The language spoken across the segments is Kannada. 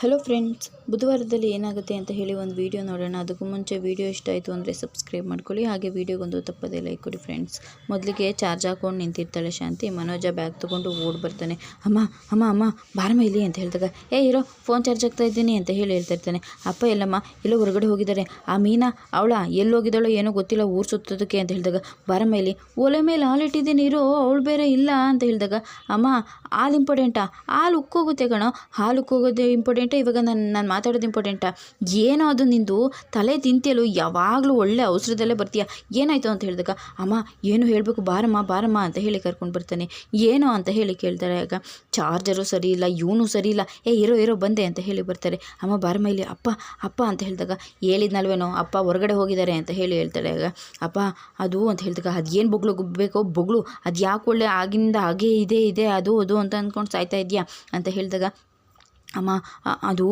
ಹಲೋ ಫ್ರೆಂಡ್ಸ್, ಬುಧವಾರದಲ್ಲಿ ಏನಾಗುತ್ತೆ ಅಂತ ಹೇಳಿ ಒಂದು ವೀಡಿಯೋ ನೋಡೋಣ. ಅದಕ್ಕೂ ಮುಂಚೆ ವೀಡಿಯೋ ಇಷ್ಟ ಆಯಿತು ಅಂದರೆ ಸಬ್ಸ್ಕ್ರೈಬ್ ಮಾಡ್ಕೊಳ್ಳಿ. ಹಾಗೆ ವೀಡಿಯೋಗೊಂದು ತಪ್ಪದೇ ಲೈಕ್ ಕೊಡಿ ಫ್ರೆಂಡ್ಸ್. ಮೊದಲಿಗೆ ಚಾರ್ಜ್ ಹಾಕೊಂಡು ನಿಂತಿರ್ತಾಳೆ ಶಾಂತಿ. ಮನೋಜ ಬ್ಯಾಗ್ ತೊಗೊಂಡು ಓಡ್ ಬರ್ತಾನೆ. ಅಮ್ಮ ಅಮ್ಮ ಅಮ್ಮ, ಬಾರಮ್ಮ ಇಲ್ಲಿ ಅಂತ ಹೇಳಿದಾಗ, ಏ, ಇರೋ ಫೋನ್ ಚಾರ್ಜ್ ಆಗ್ತಾ ಇದ್ದೀನಿ ಅಂತ ಹೇಳಿ ಹೇಳ್ತಾ ಇರ್ತಾನೆ. ಅಪ್ಪ, ಎಲ್ಲಮ್ಮ, ಎಲ್ಲೋ ಹೊರಗಡೆ ಹೋಗಿದ್ದಾರೆ. ಆ ಮೀನಾ, ಅವಳ ಎಲ್ಲಿ ಹೋಗಿದ್ದಾಳೋ ಏನೋ ಗೊತ್ತಿಲ್ಲ ಊರು ಸುತ್ತೋದಕ್ಕೆ ಅಂತ ಹೇಳಿದಾಗ, ಬಾರಮ್ಮ ಇಲ್ಲಿ, ಒಲೆ ಮೇಲೆ ಹಾಲಿಟ್ಟಿದ್ದೀನಿ ಇರೋ, ಅವಳು ಬೇರೆ ಇಲ್ಲ ಅಂತ ಹೇಳಿದಾಗ, ಅಮ್ಮ, ಹಾಲು ಇಂಪಾರ್ಟೆಂಟಾ ಹಾಲು ಉಕ್ಕೋಗುತ್ತೆ ಕಣೋ. ಹಾಲು ಉಕ್ಕೋಗೋದೇ ಇಂಪಾರ್ಟೆಂಟಾ ಇವಾಗ ನಾನು ನಾನು ಮಾತಾಡೋದು ಇಂಪಾರ್ಟೆಂಟಾ ಏನೋ ಅದು ನಿಂದು ತಲೆ ತಿಂತಿಯಲು ಯಾವಾಗಲೂ ಒಳ್ಳೆ ಅವಸರದಲ್ಲೇ ಬರ್ತೀಯ? ಏನಾಯಿತು ಅಂತ ಹೇಳಿದಾಗ, ಅಮ್ಮ, ಏನು ಹೇಳಬೇಕು? ಬಾರಮ್ಮ ಬಾರಮ್ಮ ಅಂತ ಹೇಳಿ ಕರ್ಕೊಂಡು ಬರ್ತಾನೆ. ಏನೋ ಅಂತ ಹೇಳಿ ಕೇಳ್ತಾರೆ ಆಗ. ಚಾರ್ಜರು ಸರಿ ಇಲ್ಲ, ಇವನು ಸರಿ ಇಲ್ಲ. ಏ, ಇರೋ ಇರೋ, ಬಂದೆ ಅಂತ ಹೇಳಿ ಬರ್ತಾರೆ. ಅಮ್ಮ, ಬಾರಮ್ಮ ಇಲ್ಲಿ, ಅಪ್ಪ ಅಪ್ಪ ಅಂತ ಹೇಳಿದಾಗ ಹೇಳಿದ್ನಲ್ವೇನೋ ಅಪ್ಪ ಹೊರಗಡೆ ಹೋಗಿದ್ದಾರೆ ಅಂತ ಹೇಳಿ ಹೇಳ್ತಾಳೆ ಆಗ. ಅಪ್ಪ, ಅದು ಅಂತ ಹೇಳಿದಾಗ, ಅದು ಏನು ಬೊಗ್ಳು ಬೇಕೋ ಬೊಗಳು ಅದು ಯಾಕೆ ಒಳ್ಳೆ ಆಗಿಂದ ಹಾಗೆ ಇದೆ ಇದೆ, ಅದು ಅದು ಅಂತ ಅಂದ್ಕೊಂಡು ಸಾಯ್ತಾ ಇದೆಯಾ ಅಂತ ಹೇಳಿದಾಗ ಅಮ್ಮ ಅದು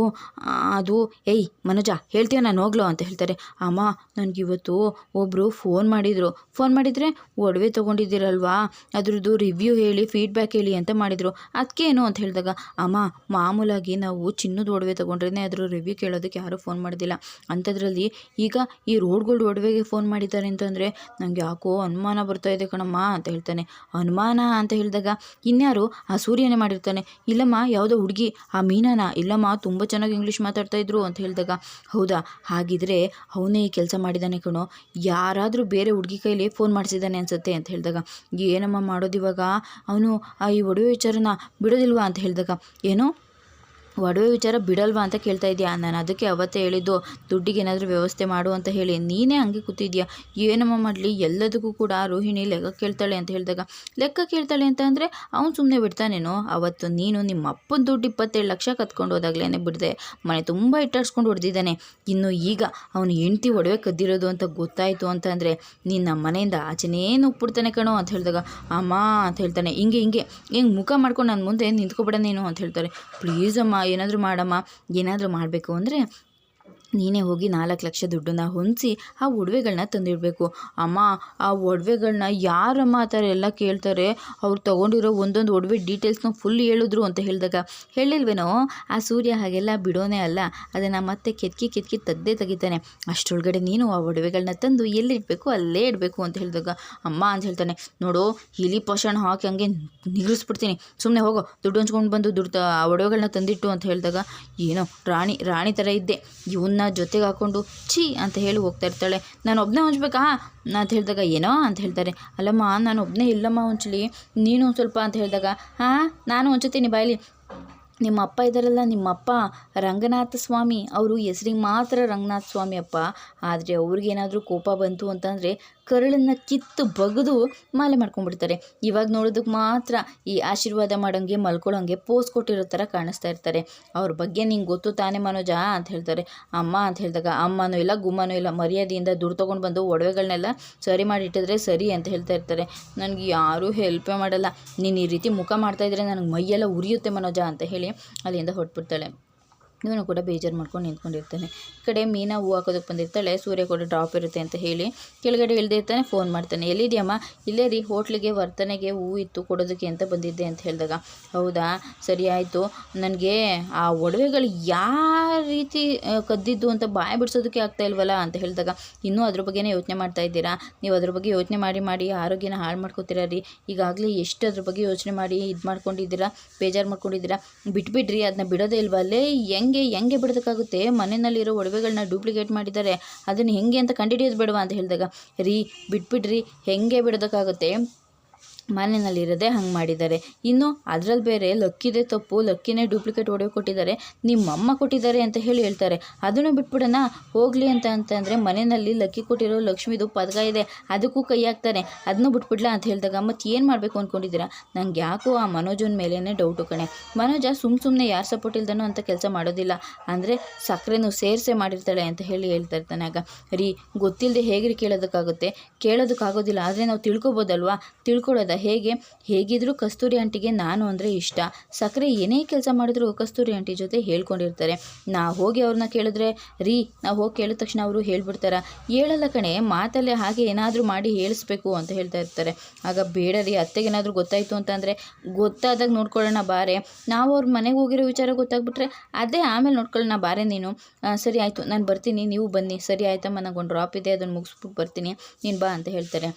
ಅದು, ಏಯ್, ಮನೋಜ, ಹೇಳ್ತೀಯ ನಾನು ಹೋಗ್ಲು ಅಂತ ಹೇಳ್ತಾರೆ. ಅಮ್ಮ ನನಗಿವತ್ತು ಒಬ್ಬರು ಫೋನ್ ಮಾಡಿದರು. ಫೋನ್ ಮಾಡಿದರೆ ಒಡವೆ ತೊಗೊಂಡಿದ್ದೀರಲ್ವಾ? ಅದ್ರದ್ದು ರಿವ್ಯೂ ಹೇಳಿ ಫೀಡ್ಬ್ಯಾಕ್ ಹೇಳಿ ಅಂತ ಮಾಡಿದರು. ಅದಕ್ಕೇನು ಅಂತ ಹೇಳಿದಾಗ, ಅಮ್ಮ, ಮಾಮೂಲಾಗಿ ನಾವು ಚಿನ್ನದ ಒಡವೆ ತೊಗೊಂಡ್ರೇ ಅದರ ರಿವ್ಯೂ ಕೇಳೋದಕ್ಕೆ ಯಾರೂ ಫೋನ್ ಮಾಡೋದಿಲ್ಲ. ಅಂಥದ್ರಲ್ಲಿ ಈಗ ಈ ರೋಡ್ಗಳು ಒಡವೆಗೆ ಫೋನ್ ಮಾಡಿದ್ದಾರೆ ಅಂತಂದರೆ ನನಗೆ ಯಾಕೋ ಅನುಮಾನ ಬರ್ತಾ ಇದೆ ಕಣಮ್ಮ ಅಂತ ಹೇಳ್ತಾನೆ. ಅನುಮಾನ ಅಂತ ಹೇಳಿದಾಗ ಇನ್ಯಾರು ಆ ಸೂರ್ಯನೇ ಮಾಡಿರ್ತಾನೆ. ಇಲ್ಲಮ್ಮ, ಯಾವುದೋ ಹುಡುಗಿ ಆ ಮೀನಾನ ಇಲ್ಲಮ್ಮ, ತುಂಬ ಚೆನ್ನಾಗಿ ಇಂಗ್ಲೀಷ್ ಮಾತಾಡ್ತಾ ಇದ್ರು ಅಂತ ಹೇಳಿದಾಗ, ಹೌದಾ? ಹಾಗಿದ್ರೆ ಅವನೇ ಈ ಕೆಲಸ ಮಾಡಿದ್ದಾನೆ ಕಣೋ. ಯಾರಾದರೂ ಬೇರೆ ಹುಡುಗಿ ಕೈಲಿ ಫೋನ್ ಮಾಡಿಸಿದ್ದಾನೆ ಅನ್ಸುತ್ತೆ ಅಂತ ಹೇಳಿದಾಗ, ಏನಮ್ಮ ಮಾಡೋದು ಇವಾಗ? ಅವನು ಈ ಒಡವೆ ವಿಚಾರನ ಬಿಡೋದಿಲ್ವಾ? ಅಂತ ಹೇಳಿದಾಗ, ಏನೋ? ಒಡವೆ ವಿಚಾರ ಬಿಡಲ್ವಾ ಅಂತ ಕೇಳ್ತಾ ಇದೆಯಾ? ನಾನು ಅದಕ್ಕೆ ಅವತ್ತೇ ಹೇಳಿದ್ದು, ದುಡ್ಡಿಗೆ ಏನಾದರೂ ವ್ಯವಸ್ಥೆ ಮಾಡು ಅಂತ ಹೇಳಿ. ನೀನೇ ಹಂಗೆ ಕೂತಿದ್ಯಾ? ಏನಮ್ಮ ಮಾಡಲಿ? ಎಲ್ಲದಕ್ಕೂ ಕೂಡ ರೋಹಿಣಿ ಲೆಕ್ಕ ಕೇಳ್ತಾಳೆ ಅಂತ ಹೇಳಿದಾಗ, ಲೆಕ್ಕ ಕೇಳ್ತಾಳೆ ಅಂತ ಅಂದರೆ ಅವ್ನು ಸುಮ್ಮನೆ ಬಿಡ್ತಾನೇನೋ? ಅವತ್ತು ನೀನು ನಿಮ್ಮ ಅಪ್ಪನ ದುಡ್ಡು ಇಪ್ಪತ್ತೇಳು ಲಕ್ಷ ಕತ್ಕೊಂಡು ಹೋದಾಗಲೇ ಬಿಡದೆ. ಮನೆ ತುಂಬ ಇಟ್ಟಾಡ್ಸ್ಕೊಂಡು ಹೊಡೆದಿದ್ದಾನೆ. ಇನ್ನು ಈಗ ಅವನು ಹೆಂಡ್ತಿ ಒಡವೆ ಕದ್ದಿರೋದು ಅಂತ ಗೊತ್ತಾಯಿತು ಅಂತಂದರೆ ನಿನ್ನ ಮನೆಯಿಂದ ಆಚೆನೇ ನುಗ್ಬಿಡ್ತಾನೆ ಕಣೋ ಅಂತ ಹೇಳಿದಾಗ, ಅಮ್ಮ ಅಂತ ಹೇಳ್ತಾನೆ. ಹಿಂಗೆ ಹಿಂಗೆ. ಹಿಂಗೆ ಮುಖ ಮಾಡ್ಕೊಂಡು ನನ್ನ ಮುಂದೆ ನಿಂತ್ಕೊಬೇಡ ನೀನು ಅಂತ ಹೇಳ್ತಾರೆ. ಪ್ಲೀಸ್ ಅಮ್ಮ ಏನಾದರೂ ಮಾಡಮ್ಮ ಏನಾದರೂ ಮಾಡಬೇಕು ಅಂದರೆ ನೀನೇ ಹೋಗಿ ನಾಲ್ಕು ಲಕ್ಷ ದುಡ್ಡನ್ನ ಹೊಂದಿಸಿ ಆ ಒಡವೆಗಳನ್ನ ತಂದಿಡಬೇಕು. ಅಮ್ಮ, ಆ ಒಡವೆಗಳನ್ನ ಯಾರಮ್ಮ ಆ ಥರ ಎಲ್ಲ ಕೇಳ್ತಾರೆ? ಅವ್ರು ತೊಗೊಂಡಿರೋ ಒಂದೊಂದು ಒಡವೆ ಡೀಟೇಲ್ಸ್ನ ಫುಲ್ ಹೇಳಿದ್ರು ಅಂತ ಹೇಳಿದಾಗ. ಹೇಳಿಲ್ವೇನೋ? ಆ ಸೂರ್ಯ ಹಾಗೆಲ್ಲ ಬಿಡೋನೇ ಅಲ್ಲ. ಅದನ್ನು ಮತ್ತೆ ಕೆತ್ಕಿ ಕೆತ್ಕಿ ತದ್ದೇ ತೆಗಿತಾನೆ. ಅಷ್ಟರೊಳಗಡೆ ನೀನು ಆ ಒಡವೆಗಳನ್ನ ತಂದು ಎಲ್ಲಿಡಬೇಕು? ಅಲ್ಲೇ ಇಡಬೇಕು ಅಂತ ಹೇಳಿದಾಗ. ಅಮ್ಮ ಅಂತ ಹೇಳ್ತಾನೆ. ನೋಡು ಇಲಿ ಪೋಷಣ ಹಾಕಿ ಹಂಗೆ ನಿಗ್ರಿಸ್ಬಿಡ್ತೀನಿ. ಸುಮ್ಮನೆ ಹೋಗೋ. ದುಡ್ಡು ಹಂಚ್ಕೊಂಡು ಬಂದು ದುಡ್ಡು, ಆ ಒಡವೆಗಳನ್ನ ತಂದಿಟ್ಟು ಅಂತ ಹೇಳಿದಾಗ. ಏನೋ, ರಾಣಿ ರಾಣಿ ಥರ ಇದ್ದೆ. ಇವನ್ನ ಜೊತೆಗೆ ಹಾಕೊಂಡು, ಛೀ ಅಂತ ಹೇಳಿ ಹೋಗ್ತಾ ಇರ್ತಾಳೆ. ನಾನು ಒಬ್ಬನೇ ಹೊಂಚ್ಬೇಕಾ? ಅಂತ ಹೇಳಿದಾಗ, ಏನೋ ಅಂತ ಹೇಳ್ತಾರೆ. ಅಲ್ಲಮ್ಮ, ನಾನು ಒಬ್ಬನೇ ಇಲ್ಲಮ್ಮ ಹೊಂಚಲಿ. ನೀನು ಒಂದು ಸ್ವಲ್ಪ ಅಂತ ಹೇಳಿದಾಗ, ಹಾಂ, ನಾನು ಹೊಂಚುತ್ತೀನಿ ಬಾಯಲ್ಲಿ ನಿಮ್ಮ ಅಪ್ಪ ಇದ್ದಾರಲ್ಲ, ನಿಮ್ಮ ಅಪ್ಪ, ರಂಗನಾಥ ಸ್ವಾಮಿ. ಅವರು ಹೆಸ್ರಿಗೆ ಮಾತ್ರ ರಂಗನಾಥ ಸ್ವಾಮಿ ಅಪ್ಪ. ಆದರೆ ಅವ್ರಿಗೇನಾದರೂ ಕೋಪ ಬಂತು ಅಂತಂದರೆ ಕರಳನ್ನು ಕಿತ್ತು ಬಗೆದು ಮಾಲೆ ಮಾಡ್ಕೊಂಡ್ಬಿಡ್ತಾರೆ. ಇವಾಗ ನೋಡೋದಕ್ಕೆ ಮಾತ್ರ ಈ ಆಶೀರ್ವಾದ ಮಾಡೋಂಗೆ, ಮಲ್ಕೊಳ್ಳೋಂಗೆ ಪೋಸ್ ಕೊಟ್ಟಿರೋ ಥರ ಕಾಣಿಸ್ತಾ ಇರ್ತಾರೆ. ಅವ್ರ ಬಗ್ಗೆ ನಿಂಗೆ ಗೊತ್ತು ತಾನೇ ಮನೋಜ ಅಂತ ಹೇಳ್ತಾರೆ. ಅಮ್ಮ ಅಂತ ಹೇಳಿದಾಗ, ಅಮ್ಮನೂ ಇಲ್ಲ, ಗುಮ್ಮನೂ ಇಲ್ಲ, ಮರ್ಯಾದೆಯಿಂದ ದುಡ್ಡು ತೊಗೊಂಡು ಬಂದು ಒಡವೆಗಳನ್ನೆಲ್ಲ ಸರಿ ಮಾಡಿಟ್ಟಿದ್ರೆ ಸರಿ ಅಂತ ಹೇಳ್ತಾ ಇರ್ತಾರೆ. ನನಗೆ ಯಾರೂ ಹೆಲ್ಪೇ ಮಾಡಲ್ಲ. ನೀನು ಈ ರೀತಿ ಮುಖ ಮಾಡ್ತಾ ಇದ್ರೆ ನನಗೆ ಮೈಯೆಲ್ಲ ಉರಿಯುತ್ತೆ ಮನೋಜ ಅಂತ ಹೇಳಿ ಅಲ್ಲಿಂದ ಹೊಟ್ಬಿಡ್ತಾಳೆ ಇವನು ಕೂಡ ಬೇಜಾರು ಮಾಡ್ಕೊಂಡು ನಿಂತ್ಕೊಂಡಿರ್ತಾನೆ. ಈ ಕಡೆ ಮೀನಾ ಹೂ ಹಾಕೋದಕ್ಕೆ ಬಂದಿರ್ತಾಳೆ. ಸೂರ್ಯ ಕೂಡ ಡ್ರಾಪ್ ಇರುತ್ತೆ ಅಂತ ಹೇಳಿ ಕೆಳಗಡೆ ಇಳ್ದೇ ಇರ್ತಾನೆ ಫೋನ್ ಮಾಡ್ತಾನೆ. ಎಲ್ಲಿದೆಯಮ್ಮ ಇಲ್ಲೇ ರೀ, ಹೋಟ್ಲಿಗೆ ವರ್ತನೆಗೆ ಹೂ ಇತ್ತು ಕೊಡೋದಕ್ಕೆ ಅಂತ ಬಂದಿದ್ದೆ ಅಂತ ಹೇಳಿದಾಗ. ಹೌದಾ? ಸರಿ ಆಯಿತು. ನನಗೆ ಆ ಒಡವೆಗಳು ಯಾವ ರೀತಿ ಕದ್ದಿದ್ದು ಅಂತ ಬಾಯಿ ಬಿಡಿಸೋದಕ್ಕೆ ಆಗ್ತಾ ಇಲ್ವಲ್ಲ ಅಂತ ಹೇಳಿದಾಗ, ಇನ್ನೂ ಅದ್ರ ಬಗ್ಗೆನೇ ಯೋಚನೆ ಮಾಡ್ತಾ ಇದ್ದೀರಾ? ನೀವು ಅದ್ರ ಬಗ್ಗೆ ಯೋಚನೆ ಮಾಡಿ ಮಾಡಿ ಆರೋಗ್ಯನ ಹಾಳು ಮಾಡ್ಕೋತೀರಾ ರೀ? ಈಗಾಗಲೇ ಎಷ್ಟು ಅದ್ರ ಬಗ್ಗೆ ಯೋಚನೆ ಮಾಡಿ ಇದು ಮಾಡ್ಕೊಂಡಿದ್ದೀರಾ? ಬೇಜಾರು ಮಾಡ್ಕೊಂಡಿದ್ದೀರಾ? ಬಿಟ್ಬಿಡ್ರಿ ಅದನ್ನ ಬಿಡೋದೇ ಇಲ್ವಾ? ಅಲ್ಲೇ ಹೆಂಗೆ ಹೆಂಗೆ ಬಿಡೋದಕ್ಕಾಗುತ್ತೆ? ಮನೆಯಲ್ಲಿರೋ ಒಡವೆಗಳನ್ನ ಡೂಪ್ಲಿಕೇಟ್ ಮಾಡಿದ್ದಾರೆ. ಅದನ್ನು ಹೆಂಗೆ ಅಂತ ಕಂಡುಹಿಡಿಯೋದು ಬೇಡವಾ ಅಂತ ಹೇಳಿದಾಗ, ರೀ, ಬಿಟ್ಬಿಡ್ರಿ, ಹೆಂಗೆ ಬಿಡೋದಕ್ಕಾಗುತ್ತೆ? ಮನೆಯಲ್ಲಿರೋದೇ ಹಂಗೆ ಮಾಡಿದ್ದಾರೆ. ಇನ್ನು ಅದರಲ್ಲಿ ಬೇರೆ ಲಕ್ಕಿದೆ ತಪ್ಪು, ಲಕ್ಕಿನೇ ಡೂಪ್ಲಿಕೇಟ್ ಒಡೆ ಕೊಟ್ಟಿದ್ದಾರೆ. ನಿಮ್ಮಮ್ಮ ಕೊಟ್ಟಿದ್ದಾರೆ ಅಂತ ಹೇಳಿ ಹೇಳ್ತಾರೆ. ಅದನ್ನು ಬಿಟ್ಬಿಡೋಣ, ಹೋಗಲಿ ಅಂತ ಅಂತಂದರೆ ಮನೆಯಲ್ಲಿ ಲಕ್ಕಿ ಕೊಟ್ಟಿರೋ ಲಕ್ಷ್ಮಿದು ಪದಕ ಇದೆ. ಅದಕ್ಕೂ ಕೈ ಹಾಕ್ತಾರೆ. ಅದನ್ನು ಬಿಟ್ಬಿಡ್ಲಾ ಅಂತ ಹೇಳಿದಾಗ, ಮತ್ತೆ ಏನು ಮಾಡಬೇಕು ಅಂದ್ಕೊಂಡಿದ್ದೀರಾ ನಂಗೆ ಯಾಕೋ ಆ ಮನೋಜನ ಮೇಲೇ ಡೌಟು ಕಣೆ. ಮನೋಜ ಸುಮ್ಮ ಸುಮ್ಮನೆ ಯಾರು ಸಪೋರ್ಟ್ ಇಲ್ದನೋ ಅಂತ ಕೆಲಸ ಮಾಡೋದಿಲ್ಲ. ಅಂದರೆ ಸಕ್ಕರೆನೂ ಸೇರಿಸೆ ಮಾಡಿರ್ತಾಳೆ ಅಂತ ಹೇಳಿ ಹೇಳ್ತಾ ಇರ್ತಾನೆ ಆಗ. ರೀ ಗೊತ್ತಿಲ್ಲದೆ ಹೇಗ್ರಿ ಕೇಳೋದಕ್ಕಾಗುತ್ತೆ? ಕೇಳೋದಕ್ಕಾಗೋದಿಲ್ಲ. ಆದರೆ ನಾವು ತಿಳ್ಕೊಬೋದಲ್ವಾ? ತಿಳ್ಕೊಳ್ಳೋದ ಹೇಗೆ ಹೇಗಿದ್ದರೂ ಕಸ್ತೂರಿ ಆಂಟಿಗೆ ನಾನು ಅಂದರೆ ಇಷ್ಟ. ಸಕ್ಕರೆ ಏನೇ ಕೆಲಸ ಮಾಡಿದ್ರು ಕಸ್ತೂರಿ ಆಂಟಿ ಜೊತೆ ಹೇಳ್ಕೊಂಡಿರ್ತಾರೆ. ನಾ ಹೋಗಿ ಅವ್ರನ್ನ ಕೇಳಿದ್ರೆ, ರೀ, ನಾವು ಹೋಗಿ ಕೇಳಿದ ತಕ್ಷಣ ಅವರು ಹೇಳ್ಬಿಡ್ತಾರ. ಹೇಳಲ್ಲ ಕಣೆ, ಮಾತಲ್ಲೇ ಹಾಗೆ ಏನಾದರೂ ಮಾಡಿ ಹೇಳಿಸ್ಬೇಕು ಅಂತ ಹೇಳ್ತಾ ಇರ್ತಾರೆ. ಆಗ ಬೇಡ ರೀ ಅತ್ತೆಗೇನಾದರೂ ಗೊತ್ತಾಯಿತು ಅಂತಂದರೆ ಗೊತ್ತಾದಾಗ ನೋಡ್ಕೊಳ್ಳೋಣ ಬಾರೆ. ನಾವು ಅವ್ರ ಮನೆಗೆ ಹೋಗಿರೋ ವಿಚಾರ ಗೊತ್ತಾಗ್ಬಿಟ್ರೆ ಅದೇ ಆಮೇಲೆ ನೋಡ್ಕೊಳ್ಳೋಣ ಬಾರೆ ನೀನು. ಸರಿ ಆಯಿತು, ನಾನು ಬರ್ತೀನಿ, ನೀವು ಬನ್ನಿ. ಸರಿ ಆಯಿತಮ್ಮ ನನಗೆ ಒಂದು ಡ್ರಾಪ್ ಇದೆ ಅದನ್ನು ಮುಗಿಸ್ಬಿಟ್ಟು ಬರ್ತೀನಿ. ನೀನು ಬಾ ಅಂತ ಹೇಳ್ತಾರೆ.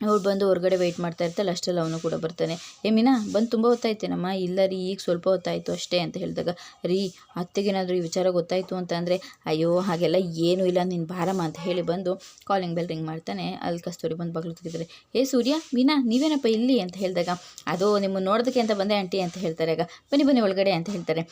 ಅವಳು ಬಂದು ಹೊರಗಡೆ ವೆಯ್ಟ್ ಮಾಡ್ತಾ ಇರ್ತಾಳೆ, ಅಷ್ಟರಲ್ಲಿ ಅವನು ಕೂಡ ಬರ್ತಾನೆ. ಏ ಮೀನಾ, ಬಂದು ತುಂಬ ಹೊತ್ತಾಯ್ತೇನಮ್ಮ? ಇಲ್ಲ ರೀ, ಈಗ ಸ್ವಲ್ಪ ಹೊತ್ತಾಯಿತು ಅಷ್ಟೇ, ಅಂತ ಹೇಳಿದಾಗ, ರೀ, ಅತ್ತೆಗೇನಾದರೂ ಈ ವಿಚಾರ ಗೊತ್ತಾಯಿತು ಅಂತ ಅಂದರೆ, ಅಯ್ಯೋ, ಹಾಗೆಲ್ಲ ಏನೂ ಇಲ್ಲ, ನೀನು ಬಾರಮ್ಮ, ಅಂತ ಹೇಳಿ ಬಂದು ಕಾಲಿಂಗ್ ಬೆಲ್ ರಿಂಗ್ ಮಾಡ್ತಾನೆ. ಅಲ್ಲಿ ಕಸ್ತೂರಿ ಬಂದು ಬಗ್ಲು ತೆಗಿತಾರೆ ಏ ಸೂರ್ಯ, ಮೀನಾ, ನೀವೇನಪ್ಪ ಇಲ್ಲಿ? ಅಂತ ಹೇಳಿದಾಗ, ಅದು, ನಿಮ್ಮನ್ನು ನೋಡೋದಕ್ಕೆ ಅಂತ ಬಂದೆ ಆಂಟಿ, ಅಂತ ಹೇಳ್ತಾರೆ. ಆಗ ಬನ್ನಿ ಬನ್ನಿ ಒಳಗಡೆ, ಅಂತ ಹೇಳ್ತಾರೆ.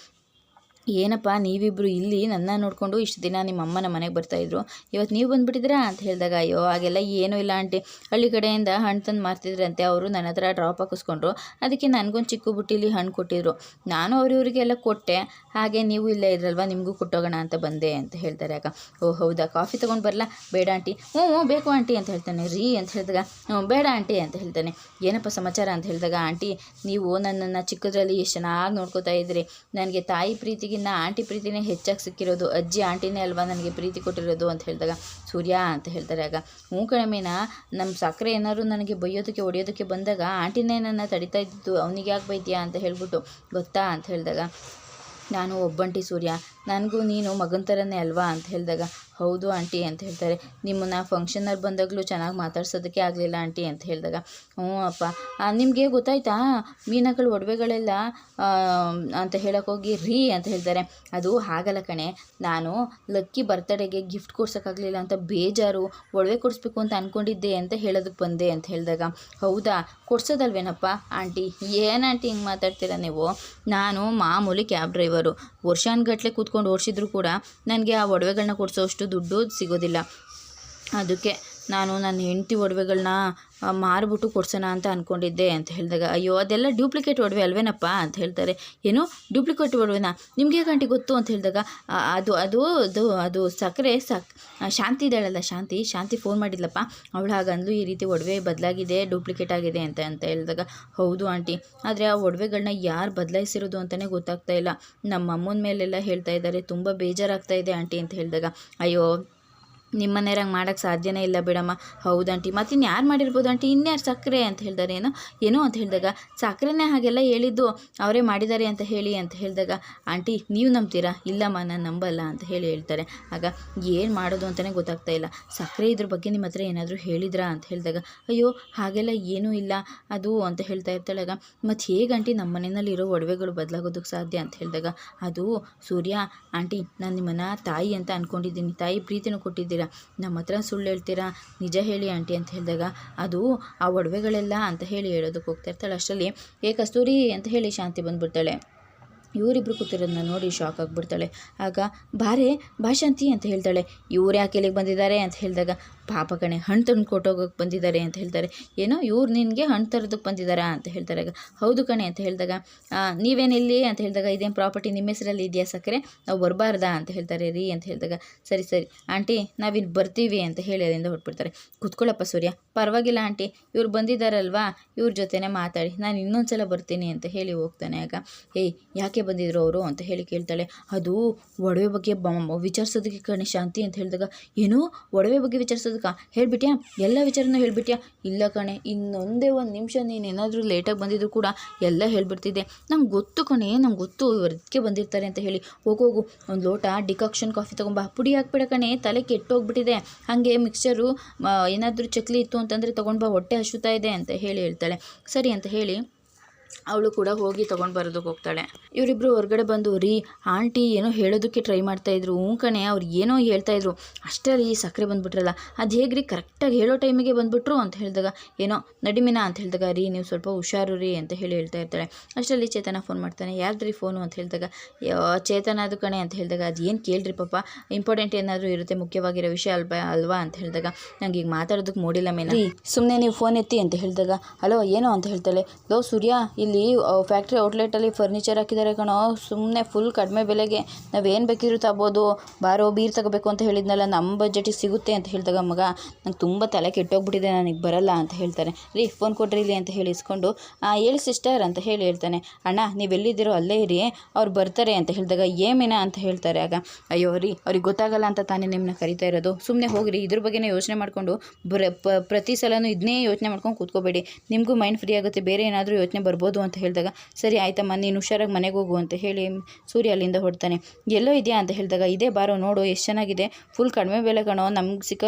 ಏನಪ್ಪ ನೀವಿಬ್ಬರು ಇಲ್ಲಿ ನನ್ನ ನೋಡಿಕೊಂಡು ಇಷ್ಟು ದಿನ ನಿಮ್ಮ ಅಮ್ಮನ ಮನೆಗೆ ಬರ್ತಾಯಿದ್ರು ಇವತ್ತು ನೀವು ಬಂದುಬಿಟ್ಟಿದ್ದೀರಾ ಅಂತ ಹೇಳಿದಾಗ, ಅಯ್ಯೋ, ಹಾಗೆಲ್ಲ ಏನೂ ಇಲ್ಲ ಆಂಟಿ. ಹಳ್ಳಿ ಕಡೆಯಿಂದ ಹಣ್ಣು ತಂದು ಮಾರ್ತಿದ್ರಂತೆ, ಅವರು ನನ್ನ ಹತ್ರ ಡ್ರಾಪ್ ಹಾಕಿಸ್ಕೊಂಡ್ರು. ಅದಕ್ಕೆ ನನಗೊಂದು ಚಿಕ್ಕ ಬುಟ್ಟಿಲಿ ಹಣ್ಣು ಕೊಟ್ಟಿದ್ರು. ನಾನು ಅವರಿವರಿಗೆಲ್ಲ ಕೊಟ್ಟೆ. ಹಾಗೆ ನೀವು ಇಲ್ಲೇ ಇದ್ರಲ್ವ, ನಿಮಗೂ ಕೊಟ್ಟೋಗೋಣ ಅಂತ ಬಂದೆ ಅಂತ ಹೇಳ್ತಾರೆ ಆಗ ಓ, ಹೌದಾ? ಕಾಫಿ ತೊಗೊಂಡು ಬರಲ್ಲ ಬೇಡ ಆಂಟಿ. ಹ್ಞೂ ಹ್ಞೂ, ಬೇಕು ಆಂಟಿ ಅಂತ ಹೇಳ್ತಾನೆ. ರೀ ಅಂತ ಹೇಳಿದಾಗ, ಹ್ಞೂ, ಬೇಡ ಆಂಟಿ ಅಂತ ಹೇಳ್ತಾನೆ. ಏನಪ್ಪ ಸಮಾಚಾರ ಅಂತ ಹೇಳಿದಾಗ, ಆಂಟಿ, ನೀವು ನನ್ನನ್ನು ಚಿಕ್ಕದ್ರಲ್ಲಿ ಎಷ್ಟು ಚೆನ್ನಾಗಿ ನೋಡ್ಕೋತಾ ಇದ್ರಿ. ನನಗೆ ತಾಯಿ ಪ್ರೀತಿಗಿನ್ನ ಆಂಟಿ ಪ್ರೀತಿನೇ ಹೆಚ್ಚಾಗಿ ಸಿಕ್ಕಿರೋದು, ಅಜ್ಜಿ ಆಂಟಿನೇ ಅಲ್ವಾ ನನಗೆ ಪ್ರೀತಿ ಕೊಟ್ಟಿರೋದು ಅಂತ ಹೇಳಿದಾಗ, ಸೂರ್ಯ ಅಂತ ಹೇಳ್ತಾರೆ. ಆಗ ಹ್ಞೂ ಕಣಮೇನ ನಮ್ಮ ಸಕ್ಕರೆ ಏನಾದ್ರು ನನಗೆ ಬೈಯೋದಕ್ಕೆ ಒಡೆಯೋದಕ್ಕೆ ಬಂದಾಗ ಆಂಟಿನೇ ನನ್ನ ತಡಿತಾ ಇದ್ದಿದ್ದು, ಅವನಿಗೆ ಯಾಕೆ ಬೈತೀಯಾ ಅಂತ ಹೇಳ್ಬಿಟ್ಟು ಗೊತ್ತಾ ಅಂತ ಹೇಳಿದಾಗ ನಾನು ಒಬ್ಬಂಟಿ ಸೂರ್ಯ. ನನಗೂ ನೀನು ಮಗನ ಥರನೇ ಅಲ್ವಾ ಅಂತ ಹೇಳಿದಾಗ, ಹೌದು ಆಂಟಿ ಅಂತ ಹೇಳ್ತಾರೆ. ನಿಮ್ಮನ್ನು ಫಂಕ್ಷನಲ್ಲಿ ಬಂದಾಗಲೂ ಚೆನ್ನಾಗಿ ಮಾತಾಡ್ಸೋದಕ್ಕೆ ಆಗಲಿಲ್ಲ ಆಂಟಿ ಅಂತ ಹೇಳಿದಾಗ, ಹ್ಞೂ ಅಪ್ಪ. ನಿಮಗೆ ಗೊತ್ತಾಯ್ತಾ? ಮೀನಗಳು, ಒಡವೆಗಳೆಲ್ಲ ಅಂತ ಹೇಳೋಕ್ಕೋಗಿ ರೀ ಅಂತ ಹೇಳ್ತಾರೆ. ಅದು ಹಾಗಲ್ಲ ಕಣೆ. ನಾನು ಲಕ್ಕಿ ಬರ್ತಡೆಗೆ ಗಿಫ್ಟ್ ಕೊಡ್ಸೋಕ್ಕಾಗಲಿಲ್ಲ ಅಂತ ಬೇಜಾರು, ಒಡವೆ ಕೊಡಿಸ್ಬೇಕು ಅಂತ ಅಂದ್ಕೊಂಡಿದ್ದೆ ಅಂತ ಹೇಳೋದಕ್ಕೆ ಬಂದೆ ಅಂತ ಹೇಳಿದಾಗ, ಹೌದಾ? ಕೊಡ್ಸೋದಲ್ವೇನಪ್ಪ? ಆಂಟಿ, ಏನು ಆಂಟಿ ಹಿಂಗೆ ಮಾತಾಡ್ತೀರಾ ನೀವು? ನಾನು ಮಾಮೂಲಿ ಕ್ಯಾಬ್ ಡ್ರೈವರು. ವರ್ಷಾನ್ಗಟ್ಲೆ ಕೂತ್ಕೊಂಡು ಓಡಿಸಿದ್ರು ಕೂಡ ನನಗೆ ಆ ಒಡವೆಗಳನ್ನ ಕೊಡಿಸೋಷ್ಟು ದುಡ್ಡು ಸಿಗೋದಿಲ್ಲ. ಅದಕ್ಕೆ ನಾನು ನನ್ನ ಹೆಂಡತಿ ಒಡವೆಗಳನ್ನ ಮಾರಿಬಿಟ್ಟು ಕೊಡ್ಸೋಣ ಅಂತ ಅಂದ್ಕೊಂಡಿದ್ದೆ ಅಂತ ಹೇಳಿದಾಗ, ಅಯ್ಯೋ, ಅದೆಲ್ಲ ಡ್ಯೂಪ್ಲಿಕೇಟ್ ಒಡವೆ ಅಲ್ವೇನಪ್ಪ? ಅಂತ ಹೇಳ್ತಾರೆ. ಏನು? ಡ್ಯೂಪ್ಲಿಕೇಟ್ ಒಡವೆನಾ? ನಿಮಗೆ ಗಂಟೆ ಗೊತ್ತು? ಅಂತ ಹೇಳಿದಾಗ ಅದು ಅದು ಅದು ಅದು ಸಕ್ಕರೆ, ಸಕ್ ಶಾಂತಿ ಇದ್ದಾಳಲ್ಲ, ಶಾಂತಿ ಶಾಂತಿ ಫೋನ್ ಮಾಡಿದ್ಲಪ್ಪ. ಅವಳು ಹಾಗಂದ್ಲು ಈ ರೀತಿ ಒಡವೆ ಬದಲಾಗಿದೆ ಡೂಪ್ಲಿಕೇಟ್ ಆಗಿದೆ ಅಂತ ಅಂತ ಹೇಳಿದಾಗ, ಹೌದು ಆಂಟಿ, ಆದರೆ ಆ ಒಡವೆಗಳನ್ನ ಯಾರು ಬದಲಾಯಿಸಿರೋದು ಅಂತಲೇ ಗೊತ್ತಾಗ್ತಾ ಇಲ್ಲ. ನಮ್ಮ ಅಮ್ಮನ ಮೇಲೆಲ್ಲ ಹೇಳ್ತಾ ಇದ್ದಾರೆ, ತುಂಬ ಬೇಜಾರಾಗ್ತಾ ಇದೆ ಆಂಟಿ, ಅಂತ ಹೇಳಿದಾಗ, ಅಯ್ಯೋ ನಿಮ್ಮ ಮನೆಯವ್ರಂಗೆ ಮಾಡೋಕ್ಕೆ ಸಾಧ್ಯನೇ ಇಲ್ಲ ಬಿಡಮ್ಮ. ಹೌದು ಆಂಟಿ. ಮತ್ತು ಇನ್ನು ಯಾರು ಮಾಡಿರ್ಬೋದು ಆಂಟಿ? ಇನ್ಯಾರು ಸಕ್ಕರೆ ಅಂತ ಹೇಳ್ತಾರೆ ಏನೋ? ಏನೋ ಅಂತ ಹೇಳಿದಾಗ. ಸಕ್ಕರೆನೇ ಹಾಗೆಲ್ಲ ಹೇಳಿದ್ದು ಅವರೇ ಮಾಡಿದ್ದಾರೆ ಅಂತ ಹೇಳಿ ಅಂತ ಹೇಳಿದಾಗ. ಆಂಟಿ, ನೀವು ನಂಬ್ತೀರಾ? ಇಲ್ಲಮ್ಮ, ನಾನು ನಂಬಲ್ಲ ಅಂತ ಹೇಳಿ ಹೇಳ್ತಾರೆ. ಆಗ ಏನು ಮಾಡೋದು ಅಂತಲೇ ಗೊತ್ತಾಗ್ತಾ ಇಲ್ಲ. ಸಕ್ಕರೆ ಇದ್ರ ಬಗ್ಗೆ ನಿಮ್ಮ ಹತ್ರ ಏನಾದರೂ ಹೇಳಿದ್ರಾ ಅಂತ ಹೇಳಿದಾಗ. ಅಯ್ಯೋ, ಹಾಗೆಲ್ಲ ಏನೂ ಇಲ್ಲ. ಅದು ಅಂತ ಹೇಳ್ತಾ ಇರ್ತಾಳಾಗ. ಮತ್ತು ಹೇಗೆ ಆಂಟಿ ನಮ್ಮ ಮನೆಯಲ್ಲಿ ಇರೋ ಒಡವೆಗಳು ಬದಲಾಗೋದಕ್ಕೆ ಸಾಧ್ಯ ಅಂತ ಹೇಳಿದಾಗ. ಅದು ಸೂರ್ಯ, ಆಂಟಿ, ನಾನು ನಿಮ್ಮನ್ನು ತಾಯಿ ಅಂತ ಅಂದ್ಕೊಂಡಿದ್ದೀನಿ ತಾಯಿ ಪ್ರೀತಿನೂ ಕೊಟ್ಟಿದ್ದೀರಾ ನಮ್ಮ ಹತ್ರ ಸುಳ್ಳು ಹೇಳ್ತೀರಾ? ನಿಜ ಹೇಳಿ ಆಂಟಿ ಅಂತ ಹೇಳಿದಾಗ, ಅದು ಆ ಒಡವೆಗಳೆಲ್ಲ ಅಂತ ಹೇಳಿ ಹೇಳೋದಕ್ಕೆ ಹೋಗ್ತಾ ಇರ್ತಾಳೆ ಅಷ್ಟರಲ್ಲಿ. ಏ ಕಸ್ತೂರಿ ಅಂತ ಹೇಳಿ ಶಾಂತಿ ಬಂದುಬಿಡ್ತಾಳೆ. ಇವರಿಬ್ರು ಕೂತಿರೋದನ್ನ ನೋಡಿ ಶಾಕ್ ಆಗಿಬಿಡ್ತಾಳೆ. ಆಗ, ಬಾರೇ ಶಾಂತಿ ಅಂತ ಹೇಳ್ತಾಳೆ. ಇವ್ರು ಯಾಕೆ ಇಲ್ಲಿಗೆ ಬಂದಿದ್ದಾರೆ? ಅಂತ ಹೇಳಿದಾಗ ಪಾಪ ಕಣೆ ಹಣ್ಣು ತಂದು ಕೊಟ್ಟೋಗಕ್ಕೆ ಬಂದಿದ್ದಾರೆ ಅಂತ ಹೇಳ್ತಾರೆ. ಏನೋ ಇವ್ರು ನಿನಗೆ ಹಣ್ಣು ತರೋದಕ್ಕೆ ಬಂದಿದ್ದಾರಾ ಅಂತ ಹೇಳ್ತಾರೆ. ಹೌದು ಕಣೆ ಅಂತ ಹೇಳಿದಾಗ ನೀವೇನಿಲ್ಲಿ ಅಂತ ಹೇಳಿದಾಗ, ಇದೇನು ಪ್ರಾಪರ್ಟಿ ನಿಮ್ಮ ಹೆಸರಲ್ಲಿ ಇದೆಯಾ ಸಕ್ಕರೆ? ನಾವು ಬರಬಾರ್ದಾ ಅಂತ ಹೇಳ್ತಾರೆ ರೀ ಅಂತ ಹೇಳಿದಾಗ, ಸರಿ ಸರಿ, ಆಂಟಿ ನಾವಿಲ್ಲಿ ಬರ್ತೀವಿ ಅಂತ ಹೇಳಿ ಅದರಿಂದ ಹೊಟ್ಬಿಡ್ತಾರೆ ಕೂತ್ಕೊಳ್ಳಪ್ಪ ಸೂರ್ಯ, ಪರವಾಗಿಲ್ಲ ಆಂಟಿ, ಇವ್ರು ಬಂದಿದ್ದಾರಲ್ವಾ? ಇವ್ರ ಜೊತೆನೇ ಮಾತಾಡಿ, ನಾನು ಇನ್ನೊಂದು ಸಲ ಬರ್ತೀನಿ ಅಂತ ಹೇಳಿ ಹೋಗ್ತಾನೆ ಆಗ. ಏಯ್, ಯಾಕೆ ಬಂದಿದ್ರು ಅವರು ಅಂತ ಹೇಳಿ ಕೇಳ್ತಾಳೆ. ಅದು ಒಡವೆ ಬಗ್ಗೆ ವಿಚಾರಿಸೋದಕ್ಕೆ ಕಣೆ ಶಾಂತಿ ಅಂತ ಹೇಳಿದಾಗ, ಏನು ಒಡವೆ ಬಗ್ಗೆ ವಿಚಾರಿಸೋದಕ್ಕ ಹೇಳ್ಬಿಟ್ಯಾ? ಎಲ್ಲ ವಿಚಾರನೂ ಹೇಳ್ಬಿಟ್ಯಾ? ಇಲ್ಲ ಕಣೆ, ಇನ್ನೊಂದೇ ಒಂದು ನಿಮಿಷ ನೀನು ಏನಾದರೂ ಲೇಟಾಗಿ ಬಂದಿದ್ರು ಕೂಡ ಎಲ್ಲ ಹೇಳ್ಬಿಡ್ತಿದ್ದೆ. ನಂಗೆ ಗೊತ್ತು ಕಣೆ, ನಂಗೆ ಗೊತ್ತು ಇವ್ರದಕ್ಕೆ ಬಂದಿರ್ತಾರೆ ಅಂತ ಹೇಳಿ. ಹೋಗೋಗು ಒಂದು ಲೋಟ ಡಿಕಾಕ್ಷನ್ ಕಾಫಿ ತೊಗೊಂಬ. ಪುಡಿ ಹಾಕ್ಬೇಡ ಕಣೆ, ತಲೆ ಕೆಟ್ಟೋಗ್ಬಿಟ್ಟಿದೆ. ಹಾಗೆ ಮಿಕ್ಸರು ಏನಾದರೂ ಚಕ್ಲಿ ಇತ್ತು ಅಂತಂದರೆ ತೊಗೊಂಡು ಹೊಟ್ಟೆ ಹಸುತ್ತಾ ಇದೆ ಅಂತ ಹೇಳಿ ಹೇಳ್ತಾಳೆ. ಸರಿ ಅಂತ ಹೇಳಿ ಅವಳು ಕೂಡ ಹೋಗಿ ತೊಗೊಂಡು ಬರೋದಕ್ಕೆ ಹೋಗ್ತಾಳೆ. ಇವರಿಬ್ಬರು ಹೊರಗಡೆ ಬಂದು, ರೀ, ಆಂಟಿ ಏನೋ ಹೇಳೋದಕ್ಕೆ ಟ್ರೈ ಮಾಡ್ತಾಯಿದ್ರು ಹ್ಞೂ ಕಣೆ, ಅವ್ರು ಏನೋ ಹೇಳ್ತಾಯಿದ್ರು ಅಷ್ಟೇ ರೀ, ಸಕ್ಕರೆ ಬಂದುಬಿಟ್ರಲ್ಲ. ಅದು ಹೇಗೆ ರೀ ಕರೆಕ್ಟಾಗಿ ಹೇಳೋ ಟೈಮಿಗೆ ಬಂದುಬಿಟ್ರು? ಅಂತ ಹೇಳಿದಾಗ, ಏನೋ ನಡಿಮಿನ ಅಂತ ಹೇಳಿದಾಗ, ರೀ, ನೀವು ಸ್ವಲ್ಪ ಹುಷಾರು ರೀ ಅಂತ ಹೇಳಿ ಹೇಳ್ತಾ ಇರ್ತಾಳೆ. ಅಷ್ಟರಲ್ಲಿ ಚೇತನ ಫೋನ್ ಮಾಡ್ತಾನೆ, ಯಾರ್ದ್ರಿ ಫೋನು? ಅಂತ ಹೇಳಿದಾಗ ಚೇತನ ಅದು ಕಣೆ ಅಂತ ಹೇಳಿದಾಗ, ಅದು ಏನು ಕೇಳ್ರಿ ಪಾಪ, ಇಂಪಾರ್ಟೆಂಟ್ ಏನಾದರೂ ಇರುತ್ತೆ, ಮುಖ್ಯವಾಗಿರೋ ವಿಷಯ ಅಲ್ವಾ ಅಲ್ವಾ? ಅಂತ ಹೇಳಿದಾಗ, ನಂಗೆ ಈಗ ಮಾತಾಡೋದಕ್ಕೆ ಮೂಡಿಲ್ಲ ಮೇನ. ಸುಮ್ಮನೆ ನೀವು ಫೋನ್ ಎತ್ತಿ ಅಂತ ಹೇಳಿದಾಗ, ಹಲೋ, ಏನೋ? ಅಂತ ಹೇಳ್ತಾಳೆ. ಲೋ, ಸೂರ್ಯ ಇಲ್ಲಿ ಫ್ಯಾಕ್ಟ್ರಿ ಔಟ್ಲೆಟಲ್ಲಿ ಫರ್ನಿಚರ್ ಹಾಕಿದ್ದಾರೆ ಕಣೋ. ಸುಮ್ಮನೆ ಫುಲ್ ಕಡಿಮೆ ಬೆಲೆಗೆ ನಾವೇನು ಬೇಕಿದ್ರು ತಗೋಬೋದು ಬಾರೋ ಬೀರ್ ತಗೋಬೇಕು ಅಂತ ಹೇಳಿದ್ನಲ್ಲ ನಮ್ಮ ಬಜೆಟಿಗೆ ಸಿಗುತ್ತೆ ಅಂತ ಹೇಳಿದಾಗ ಮಗ ನಂಗೆ ತುಂಬ ತಲೆ ಕೆಟ್ಟೋಗ್ಬಿಟ್ಟಿದೆ ನನಗೆ ಬರಲ್ಲ ಅಂತ ಹೇಳ್ತಾರೆ. ರೀ ಫೋನ್ ಕೊಡ್ರಿ ಇಲ್ಲಿ ಅಂತ ಹೇಳಿ "ಆ, ಹೇಳಿ ಸಿಸ್ಟರ್ ಅಂತ ಹೇಳಿ ಹೇಳ್ತಾನೆ. ಅಣ್ಣ ನೀವು ಎಲ್ಲಿದ್ದೀರೋ ಅಲ್ಲೇ ಇರಿ ಅವ್ರು ಬರ್ತಾರೆ ಅಂತ ಹೇಳಿದಾಗ ಏಮಿನ ಅಂತ ಹೇಳ್ತಾರೆ. ಆಗ ಅಯ್ಯೋ ರೀ ಅವ್ರಿಗೆ ಗೊತ್ತಾಗಲ್ಲ ಅಂತ ತಾನೇ ನಿಮ್ಮನ್ನ ಕರಿತಾ ಇರೋದು. ಸುಮ್ಮನೆ ಹೋಗ್ರಿ ಇದ್ರ ಬಗ್ಗೆನೇ ಯೋಚನೆ ಮಾಡಿಕೊಂಡು ಪ್ರತಿ ಸಲನೂ ಇದನ್ನೇ ಯೋಚನೆ ಮಾಡ್ಕೊಂಡು ಕೂತ್ಕೋಬೇಡಿ. ನಿಮಗೂ ಮೈಂಡ್ ಫ್ರೀ ಆಗುತ್ತೆ ಬೇರೆ ಏನಾದರೂ ಯೋಚನೆ ಬರ್ಬೋದು? ಅಂತ ಹೇಳಿದಾಗ, ಸರಿ ಆಯ್ತಮ್ಮ, ನೀನು ಹುಷಾರಾಗಿ ಮನೆಗೆ ಹೋಗು ಅಂತ ಹೇಳಿ ಸೂರ್ಯ ಅಲ್ಲಿಂದ ಹೊಡ್ತಾನೆ ಎಲ್ಲೋ ಇದೆಯಾ? ಅಂತ ಹೇಳಿದಾಗ, ಇದೇ ಬಾರೋ, ನೋಡು, ಎಷ್ಟು ಚೆನ್ನಾಗಿದೆ. ಫುಲ್ ಕಡಿಮೆ ಬೆಲೆ ಕಣೋ, ನಮ್ಗೆ ಸಿಕ್ಕ,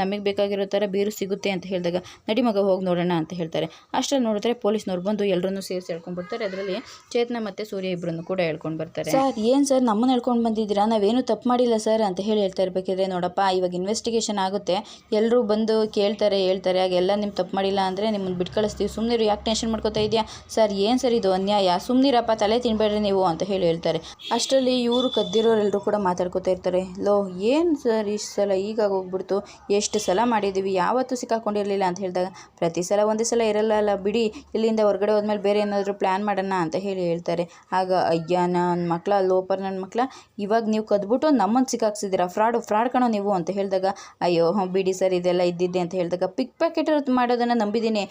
ನಮಗೆ ಬೇಕಾಗಿರೋ ಥರ ಬೀರು ಸಿಗುತ್ತೆ ಅಂತ ಹೇಳಿದಾಗ, ನಡಿ ಮಗ, ಹೋಗಿ ನೋಡೋಣ ಅಂತ ಹೇಳ್ತಾರೆ. ಅಷ್ಟರಲ್ಲಿ ನೋಡಿದ್ರೆ ಪೊಲೀಸ್ನವ್ರು ಬಂದು ಎಲ್ಲರನ್ನೂ ಸೇರಿಸಿ ಹೇಳ್ಕೊಂಡ್ಬಿಡ್ತಾರೆ ಅದರಲ್ಲಿ ಚೇತನ ಮತ್ತು ಸೂರ್ಯ ಇಬ್ಬರನ್ನು ಕೂಡ ಹೇಳ್ಕೊಂಡು ಬರ್ತಾರೆ. ಸರ್, ಏನು ಸರ್? ನಮ್ಮನ್ನು ಹೇಳ್ಕೊಂಡು ಬಂದಿದ್ದೀರಾ? ನಾವೇನು ತಪ್ಪು ಮಾಡಿಲ್ಲ ಸರ್ ಅಂತ ಹೇಳಿ ಹೇಳ್ತಾ ಇರಬೇಕಿದ್ರೆ, ನೋಡಪ್ಪ, ಇವಾಗ ಇನ್ವೆಸ್ಟಿಗೇಷನ್ ಆಗುತ್ತೆ. ಎಲ್ಲರೂ ಬಂದು ಕೇಳ್ತಾರೆ, ಹೇಳ್ತಾರೆ ಆಗೆಲ್ಲ ನಿಮ್ಮ ತಪ್ಪು ಮಾಡಿಲ್ಲ ಅಂದರೆ ನಿಮ್ಮನ್ನು ಬಿಟ್ಟು ಕಳಿಸ್ತೀವಿ ಸುಮ್ಮನೆ ಯಾಕೆ ಟೆನ್ಷನ್ ಮಾಡ್ಕೋತಾ ಇದೆಯಾ? ಸರ್ ಏನು ಸರ್ ಇದು ಅನ್ಯಾಯ? ಸುಮ್ಮನಿರಪ್ಪ ತಲೆ ತಿನ್ಬೇಡ್ರಿ ನೀವು ಅಂತ ಹೇಳಿ ಹೇಳ್ತಾರೆ. ಅಷ್ಟರಲ್ಲಿ ಇವರು ಕದ್ದಿರೋರೆಲ್ಲರೂ ಕೂಡ ಮಾತಾಡ್ಕೋತಾ ಇರ್ತಾರೆ. ಲೋ, ಏನು ಸರ್ ಇಷ್ಟು ಸಲ ಈಗ ಹೋಗ್ಬಿಡ್ತು? ಎಷ್ಟು ಸಲ ಮಾಡಿದ್ದೀವಿ ಯಾವತ್ತೂ ಸಿಕ್ಕಾಕೊಂಡಿರಲಿಲ್ಲ ಅಂತ ಹೇಳಿದಾಗ, ಪ್ರತಿ ಸಲ ಒಂದೇ ಸಲ ಇರಲ್ಲ ಅಲ್ಲ, ಬಿಡಿ, ಇಲ್ಲಿಂದ ಹೊರಗಡೆ ಹೋದ್ಮೇಲೆ ಬೇರೆ ಏನಾದರೂ ಪ್ಲ್ಯಾನ್ ಮಾಡೋಣ ಅಂತ ಹೇಳಿ ಹೇಳ್ತಾರೆ. ಆಗ, ಅಯ್ಯ ನನ್ನ ಮಕ್ಕಳ ಲೋಪರ್ ನನ್ನ ಮಕ್ಕಳ ಇವಾಗ ನೀವು ಕದ್ಬಿಟ್ಟು ನಮ್ಮನ್ನು ಸಿಕ್ಕಾಕ್ಸಿದ್ದೀರಾ? ಫ್ರಾಡು, ಫ್ರಾಡ್ ಕಣೋ ನೀವು ಅಂತ ಹೇಳಿದಾಗ, ಅಯ್ಯೋ ಬಿಡಿ ಸರ್, ಇದೆಲ್ಲ ಇದ್ದಿದ್ದೆ ಅಂತ ಹೇಳಿದಾಗ, ಪಿಕ್ ಪ್ಯಾಕೆಟ್ ಮಾಡೋದನ್ನು ನಂಬಿದ್ದೀನಿ.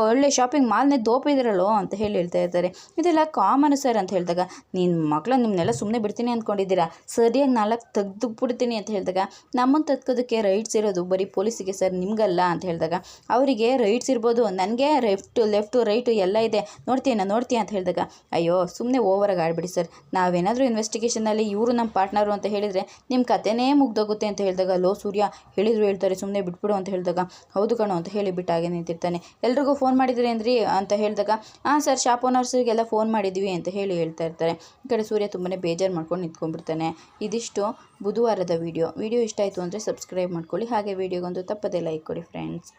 ಒಳ್ಳೆ ಶಾಪಿಂಗ್ ಮಾಲ್ನೇ ದೋಪಿದ್ರಲ್ಲೋ ಅಂತ ಹೇಳಿ ಹೇಳ್ತಾ ಇರ್ತಾರೆ ಇದೆಲ್ಲ ಕಾಮನ್ ಸರ್ ಅಂತ ಹೇಳಿದಾಗ ನಿನ್ನ ಮಕ್ಕಳು ನಿಮ್ಮನ್ನೆಲ್ಲ ಸುಮ್ಮನೆ ಬಿಡ್ತೀನಿ ಅಂದ್ಕೊಂಡಿದ್ದೀರಾ ಸರಿಯಾಗಿ ನಾಲ್ಕು ತೆಗೆದು ಬಿಡ್ತೀನಿ ಅಂತ ಹೇಳಿದಾಗ ನಮ್ಮನ್ನು ತತ್ಕೋದಕ್ಕೆ ರೈಟ್ಸ್ ಇರೋದು ಬರೀ ಪೊಲೀಸಿಗೆ ಸರ್, ನಿಮಗಲ್ಲ ಅಂತ ಹೇಳಿದಾಗ, ಅವರಿಗೆ ರೈಟ್ಸ್ ಇರ್ಬೋದು, ನನಗೆ ಲೆಫ್ಟು ಲೆಫ್ಟು ರೈಟು ಎಲ್ಲ ಇದೆ ನೋಡ್ತೀಯ ನೋಡ್ತೀಯ ಅಂತ ಹೇಳಿದಾಗ, ಅಯ್ಯೋ ಸುಮ್ಮನೆ ಓವರಾಗಿ ಆಡ್ಬಿಡಿ ಸರ್. ನಾವೇನಾದರೂ ಇನ್ವೆಸ್ಟಿಗೇಷನಲ್ಲಿ ಇವರು ನಮ್ಮ ಪಾರ್ಟ್ನರು ಅಂತ ಹೇಳಿದರೆ ನಿಮ್ಮ ಕತೆನೇ ಮುಗ್ದೋಗುತ್ತೆ ಅಂತ ಹೇಳಿದಾಗ, ಲೋ ಸೂರ್ಯ, ಹೇಳಿದ್ರು ಹೇಳ್ತಾರೆ ಸುಮ್ಮನೆ ಬಿಟ್ಬಿಡು ಅಂತ ಹೇಳಿದಾಗ, ಹೌದು ಕಣೋ ಅಂತ ಹೇಳಿ ಬಿಟ್ಟು ಹಾಗೆ ನಿಂತಿರ್ತಾನೆ. ಎಲ್ರಿಗೂ ಫೋನ್ ಮಾಡಿದ್ರಿ ಅಂದ್ರಿ ಅಂತ ಹೇಳಿದಾಗ ಹಾಂ ಸರ್ ಶಾಪ್ ಓನರ್ಸಿಗೆಲ್ಲ ಫೋನ್ ಮಾಡಿದ್ವಿ ಅಂತ ಹೇಳಿ ಹೇಳ್ತಾ ಇರ್ತಾರೆ. ಈ ಕಡೆ ಸೂರ್ಯ ತುಂಬನೇ ಬೇಜಾರು ಮಾಡ್ಕೊಂಡು ನಿಂತ್ಕೊಂಡ್ಬಿಡ್ತಾನೆ ಇದಿಷ್ಟು ಬುಧವಾರದ ವಿಡಿಯೋ ವಿಡಿಯೋ ಇಷ್ಟ ಆಯಿತು ಅಂದರೆ ಸಬ್ಸ್ಕ್ರೈಬ್ ಮಾಡ್ಕೊಳ್ಳಿ. ಹಾಗೆ ವಿಡಿಯೋಗೊಂದು ತಪ್ಪದೇ ಲೈಕ್ ಕೊಡಿ ಫ್ರೆಂಡ್ಸ್